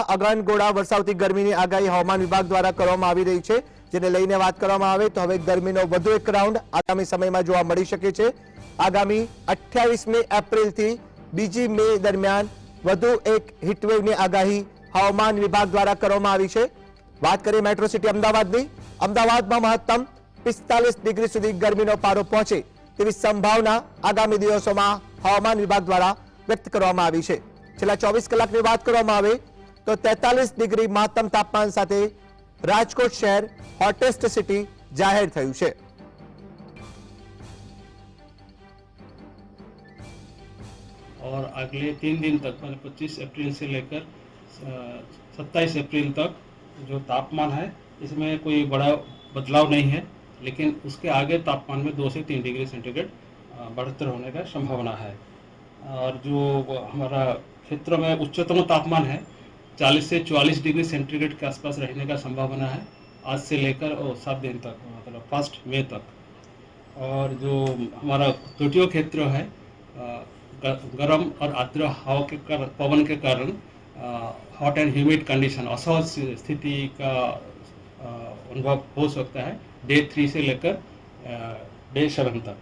રાજ્યમાં અગન ગોળા વરસાવતી ગરમીની આગાહી હવામાન વિભાગ દ્વારા કરવામાં આવી રહી છે, જેને લઈને વાત કરવામાં આવે તો હવે ગરમીનો વધુ એક રાઉન્ડ આગામી સમયમાં જોવા મળી શકે છે. આગામી અઠ્યાવીસમી એપ્રિલથી બીજી મે દરમિયાન વધુ એક હીટવેવની આગાહી હવામાન વિભાગ દ્વારા કરવામાં આવી છે. વાત કરીએ મેટ્રો સિટી અમદાવાદની, અમદાવાદમાં મહત્તમ પિસ્તાલીસ ડિગ્રી સુધી ગરમીનો પારો પહોંચે તેવી સંભાવના આગામી દિવસોમાં હવામાન વિભાગ દ્વારા વ્યક્ત કરવામાં આવી છે. છેલ્લા ચોવીસ કલાકની વાત કરવામાં આવે તો તેતાલીસ ડિગ્રી મહત્તમ તાપમાન સાથે રાજકોટ શહેર હોટેસ્ટ સિટી જાહેર થયું છે और अगले तीन दिन तक मतलब पच्चीस अप्रैल से लेकर सत्ताईस अप्रैल तक जो तापमान है इसमें कोई बड़ा बदलाव नहीं है लेकिन उसके आगे तापमान में दो से तीन डिग्री सेंटीग्रेड अ, बढ़ोत्तर होने का संभावना है और जो वो हमारा क्षेत्र में उच्चतम तापमान है 40 से 44 डिग्री सेंटीग्रेड के आसपास रहने का संभावना है। आज से लेकर और सात दिन तक मतलब फ़र्स्ट मे तक। और जो हमारा तटीय क्षेत्र है गर्म और आर्द्र हवा के कारण, पवन के कारण हॉट एंड ह्यूमिड कंडीशन असहज स्थिति का अनुभव हो सकता है डे थ्री से लेकर डे सेवन तक।